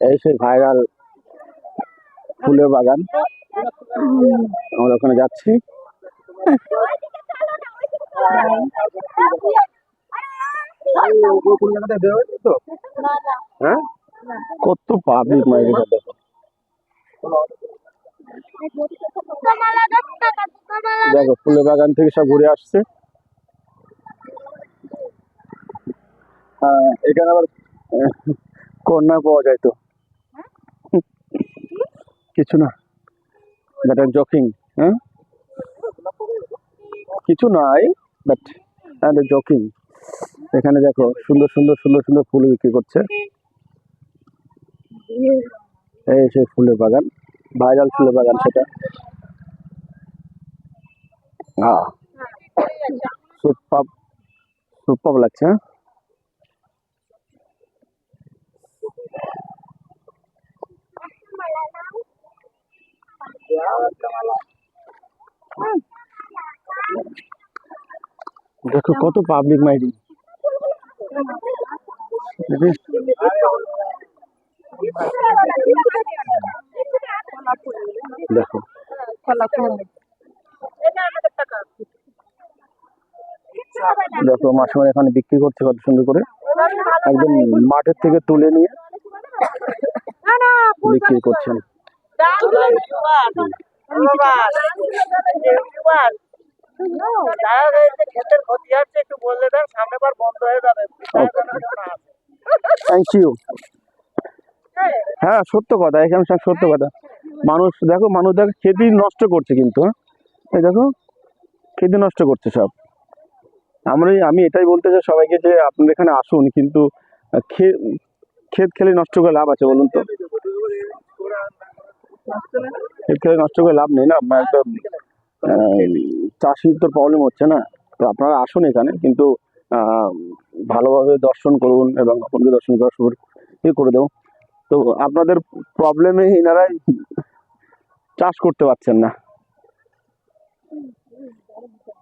এই সেই ভাইরাল ফুলের বাগান। আমরা ওখানে যাচ্ছি। হ্যাঁ? কত পাবলিক মাইরে দেখো দেখো, ফুলের বাগান থেকে সব ঘুরে আসছে। এখানে আবার কন্যা পাওয়া যায় তো। কিছু না। বাট জকিং হ্যাঁ কিছু নয় বাট জকিং এখানে দেখো, সুন্দর সুন্দর সুন্দর সুন্দর ফুল বিক্রি করছে। এই সেই ফুলের বাগান ভাইরাল ফুলের বাগান সেটা। হ্যাঁ সুপার সুপার লাগছে হ্যাঁ? দেখো কত পাবলিক মাইরি দেখো। দেখো মাসিমার এখানে বিক্রি করছে কত সুন্দর করে। একদম মাঠের থেকে তুলে নিয়ে বিক্রি করছেন। থ্যাংক ইউ হ্যাঁ সত্য কথা এখানে সব সত্য কথা। মানুষ দেখো মানুষ দেখো খেতি নষ্ট করছে কিন্তু হ্যাঁ? এই দেখো খেতি নষ্ট করছে সব। আমরা আমি এটাই বলতে চাই সবাইকে যে আপনারা এখানে আসুন কিন্তু আহ, খে- ক্ষেত খেলে নষ্ট করে লাভ আছে বলুন তো। ক্ষেত নষ্ট করে লাভ নেই না? আপনার একটা চাষির তো প্রবলেম হচ্ছে না? তো আপনারা আসুন এখানে, কিন্তু ভালোভাবে দর্শন করুন এবং আপনাকে দর্শন করার সুযোগ ইয়ে করে দেবো। তো আপনাদের প্রবলেমে এনারাই চাষ করতে পারছেন না।